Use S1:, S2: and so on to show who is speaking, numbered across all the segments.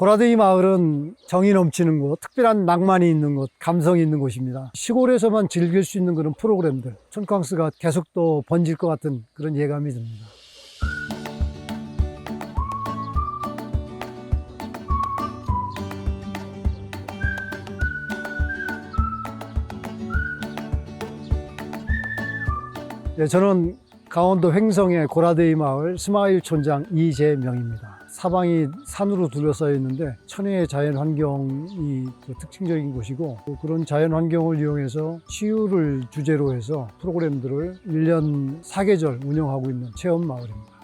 S1: 고라데이 마을은 정이 넘치는 곳, 특별한 낭만이 있는 곳, 감성이 있는 곳입니다. 시골에서만 즐길 수 있는 그런 프로그램들, 촌캉스가 계속 또 번질 것 같은 그런 예감이 듭니다. 네, 저는 강원도 횡성의 고라데이 마을 스마일 촌장 이재명입니다. 사방이 산으로 둘러싸여 있는데 천혜의 자연 환경이 그 특징적인 곳이고 또 그런 자연 환경을 이용해서 치유를 주제로 해서 프로그램들을 1년 4계절 운영하고 있는 체험 마을입니다.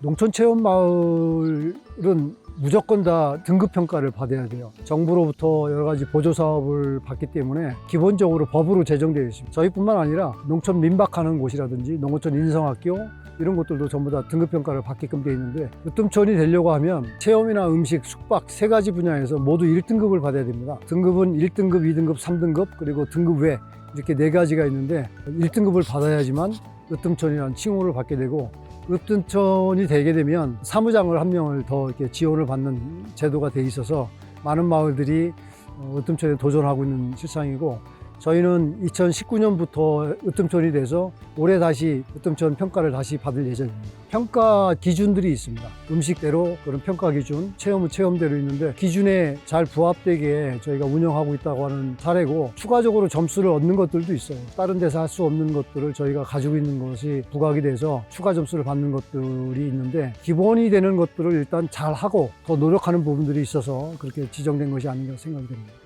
S1: 농촌 체험 마을은 무조건 다 등급 평가를 받아야 돼요. 정부로부터 여러 가지 보조 사업을 받기 때문에 기본적으로 법으로 제정되어 있습니다. 저희뿐만 아니라 농촌 민박하는 곳이라든지 농어촌 인성학교 이런 것들도 전부 다 등급 평가를 받게끔 되어 있는데 으뜸촌이 되려고 하면 체험이나 음식, 숙박 세 가지 분야에서 모두 1등급을 받아야 됩니다. 등급은 1등급, 2등급, 3등급 그리고 등급 외 이렇게 네 가지가 있는데 1등급을 받아야지만 으뜸촌이라는 칭호를 받게 되고 으뜸촌이 되게 되면 사무장을 한 명을 더 이렇게 지원을 받는 제도가 돼 있어서 많은 마을들이 어, 으뜸촌에 도전하고 있는 실상이고 저희는 2019년부터 으뜸촌이 돼서 올해 다시 으뜸촌 평가를 다시 받을 예정입니다. 평가 기준들이 있습니다. 음식대로 그런 평가 기준, 체험은 체험대로 있는데 기준에 잘 부합되게 저희가 운영하고 있다고 하는 사례고 추가적으로 점수를 얻는 것들도 있어요. 다른 데서 할 수 없는 것들을 저희가 가지고 있는 것이 부각이 돼서 추가 점수를 받는 것들이 있는데 기본이 되는 것들을 일단 잘 하고 더 노력하는 부분들이 있어서 그렇게 지정된 것이 아닌가 생각이 됩니다.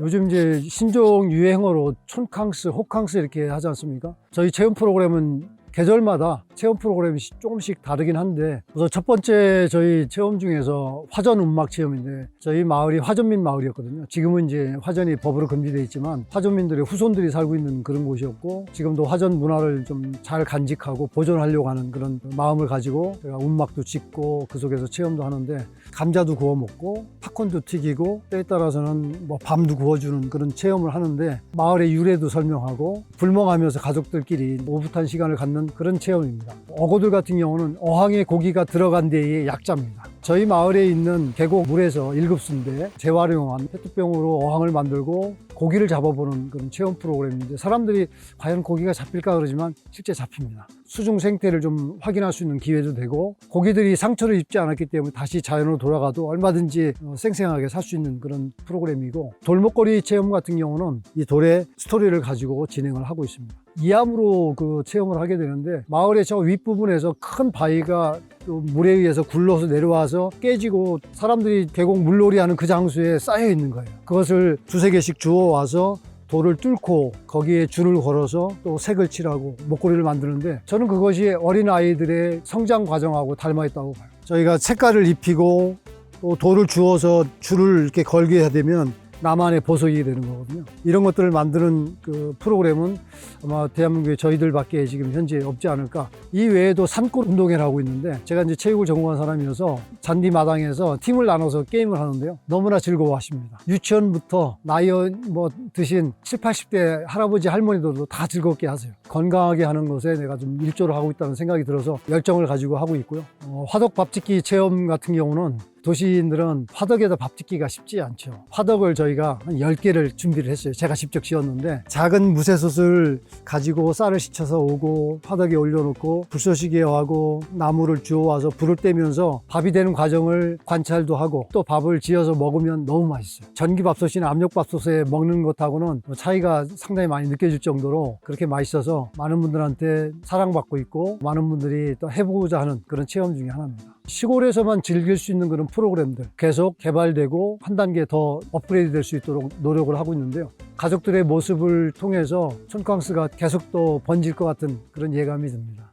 S1: 요즘 이제 신종 유행어로 촌캉스, 호캉스 이렇게 하지 않습니까? 저희 체험 프로그램은 계절마다 체험 프로그램이 조금씩 다르긴 한데 우선 첫 번째 저희 체험 중에서 화전 운막 체험인데 저희 마을이 화전민 마을이었거든요. 지금은 이제 화전이 법으로 금지되어 있지만 화전민들의 후손들이 살고 있는 그런 곳이었고 지금도 화전 문화를 좀 잘 간직하고 보존하려고 하는 그런 마음을 가지고 제가 운막도 짓고 그 속에서 체험도 하는데 감자도 구워 먹고 팝콘도 튀기고 때에 따라서는 뭐 밤도 구워주는 그런 체험을 하는데 마을의 유래도 설명하고 불멍하면서 가족들끼리 오붓한 시간을 갖는 그런 체험입니다. 어고들 같은 경우는 어항에 고기가 들어간 데의 약자입니다. 저희 마을에 있는 계곡 물에서 일급수인데 재활용한 페트병으로 어항을 만들고 고기를 잡아보는 그런 체험 프로그램인데 사람들이 과연 고기가 잡힐까 그러지만 실제 잡힙니다. 수중 생태를 좀 확인할 수 있는 기회도 되고 고기들이 상처를 입지 않았기 때문에 다시 자연으로 돌아가도 얼마든지 어, 생생하게 살 수 있는 그런 프로그램이고 돌목걸이 체험 같은 경우는 이 돌의 스토리를 가지고 진행을 하고 있습니다. 이암으로 그 체험을 하게 되는데 마을의 저 윗부분에서 큰 바위가 또 물에 의해서 굴러서 내려와서 깨지고 사람들이 계곡 물놀이 하는 그 장소에 쌓여 있는 거예요. 그것을 두세 개씩 주워 와서 돌을 뚫고 거기에 줄을 걸어서 또 색을 칠하고 목걸이를 만드는데 저는 그것이 어린 아이들의 성장 과정하고 닮아 있다고 봐요. 저희가 색깔을 입히고 또 돌을 주워서 줄을 이렇게 걸게 해야 되면 나만의 보석이 되는 거거든요. 이런 것들을 만드는 그 프로그램은 아마 대한민국에 저희들밖에 지금 현재 없지 않을까. 이 외에도 산골 운동회를 하고 있는데 제가 이제 체육을 전공한 사람이어서 잔디 마당에서 팀을 나눠서 게임을 하는데요. 너무나 즐거워하십니다. 유치원부터 나이 뭐 드신 7, 80대 할아버지 할머니들도 다 즐겁게 하세요. 건강하게 하는 것에 내가 좀 일조를 하고 있다는 생각이 들어서 열정을 가지고 하고 있고요. 어, 화덕 밥짓기 체험 같은 경우는 도시인들은 화덕에다 밥 짓기가 쉽지 않죠. 화덕을 저희가 한 10개를 준비를 했어요. 제가 직접 지었는데 작은 무쇠솥을 가지고 쌀을 씻혀서 오고 화덕에 올려놓고 불쏘시개 하고 나무를 주워와서 불을 떼면서 밥이 되는 과정을 관찰도 하고 또 밥을 지어서 먹으면 너무 맛있어요. 전기밥솥이나 압력밥솥에 먹는 것하고는 뭐 차이가 상당히 많이 느껴질 정도로 그렇게 맛있어서 많은 분들한테 사랑받고 있고 많은 분들이 또 해보고자 하는 그런 체험 중에 하나입니다. 시골에서만 즐길 수 있는 그런 프로그램들 계속 개발되고 한 단계 더 업그레이드 될 수 있도록 노력을 하고 있는데요. 가족들의 모습을 통해서 촌캉스가 계속 또 번질 것 같은 그런 예감이 듭니다.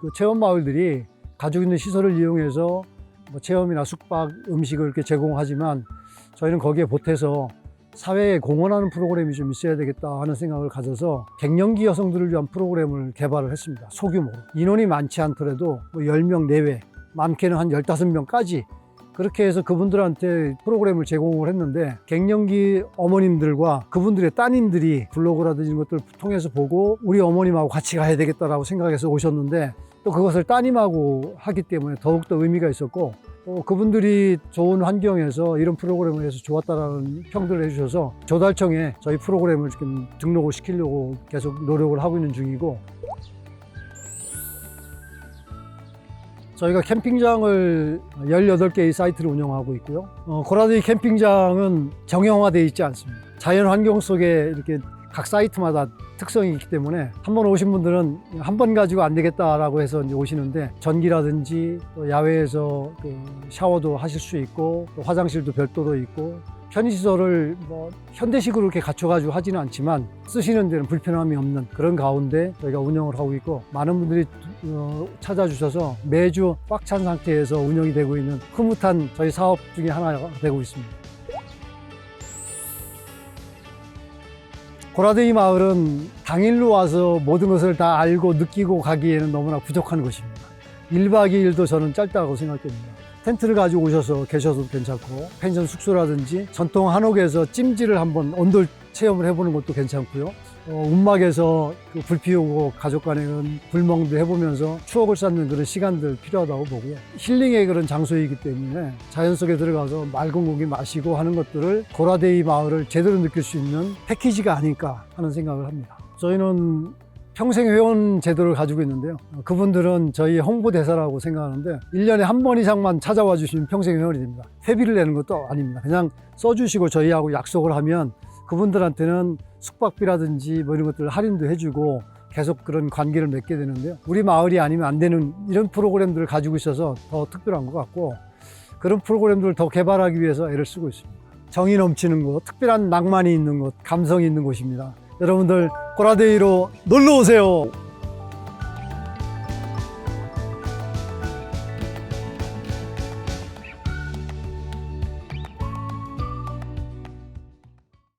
S1: 그 체험 마을들이 가지고 있는 시설을 이용해서 뭐 체험이나 숙박, 음식을 이렇게 제공하지만 저희는 거기에 보태서 사회에 공헌하는 프로그램이 좀 있어야 되겠다 하는 생각을 가져서 갱년기 여성들을 위한 프로그램을 개발을 했습니다. 소규모로. 인원이 많지 않더라도 뭐 10명 내외, 많게는 한 15명까지 그렇게 해서 그분들한테 프로그램을 제공을 했는데 갱년기 어머님들과 그분들의 따님들이 블로그라든지 이런 것들을 통해서 보고 우리 어머님하고 같이 가야 되겠다라고 생각해서 오셨는데 또 그것을 따님하고 하기 때문에 더욱더 의미가 있었고 또 그분들이 좋은 환경에서 이런 프로그램을 해서 좋았다라는 평들을 해주셔서 조달청에 저희 프로그램을 지금 등록을 시키려고 계속 노력을 하고 있는 중이고 저희가 캠핑장을 18개의 사이트를 운영하고 있고요. 어, 고라데이 캠핑장은 정형화되어 있지 않습니다. 자연 환경 속에 이렇게 각 사이트마다 특성이 있기 때문에 한 번 오신 분들은 한 번 가지고 안 되겠다라고 해서 이제 오시는데 전기라든지 또 야외에서 그 샤워도 하실 수 있고 또 화장실도 별도로 있고 편의시설을 뭐 현대식으로 이렇게 갖춰가지고 하지는 않지만 쓰시는 데는 불편함이 없는 그런 가운데 저희가 운영을 하고 있고 많은 분들이 어, 찾아주셔서 매주 꽉 찬 상태에서 운영이 되고 있는 흐뭇한 저희 사업 중에 하나가 되고 있습니다. 고라데이 마을은 당일로 와서 모든 것을 다 알고 느끼고 가기에는 너무나 부족한 곳입니다. 1박 2일도 저는 짧다고 생각됩니다. 텐트를 가지고 오셔서 계셔도 괜찮고 펜션 숙소라든지 전통 한옥에서 찜질을 한번 온돌 체험을 해보는 것도 괜찮고요. 어, 움막에서 그 불 피우고 가족 간에는 불멍도 해보면서 추억을 쌓는 그런 시간들 필요하다고 보고요. 힐링의 그런 장소이기 때문에 자연 속에 들어가서 맑은 공기 마시고 하는 것들을 고라데이 마을을 제대로 느낄 수 있는 패키지가 아닐까 하는 생각을 합니다. 저희는 평생 회원 제도를 가지고 있는데요. 어, 그분들은 저희 홍보대사라고 생각하는데 1년에 한 번 이상만 찾아와 주시면 평생 회원이 됩니다. 회비를 내는 것도 아닙니다. 그냥 써주시고 저희하고 약속을 하면 그분들한테는 숙박비라든지 뭐 이런 것들을 할인도 해주고 계속 그런 관계를 맺게 되는데요. 우리 마을이 아니면 안 되는 이런 프로그램들을 가지고 있어서 더 특별한 것 같고 그런 프로그램들을 더 개발하기 위해서 애를 쓰고 있습니다. 정이 넘치는 곳, 특별한 낭만이 있는 곳, 감성이 있는 곳입니다. 여러분들 고라데이로 놀러 오세요.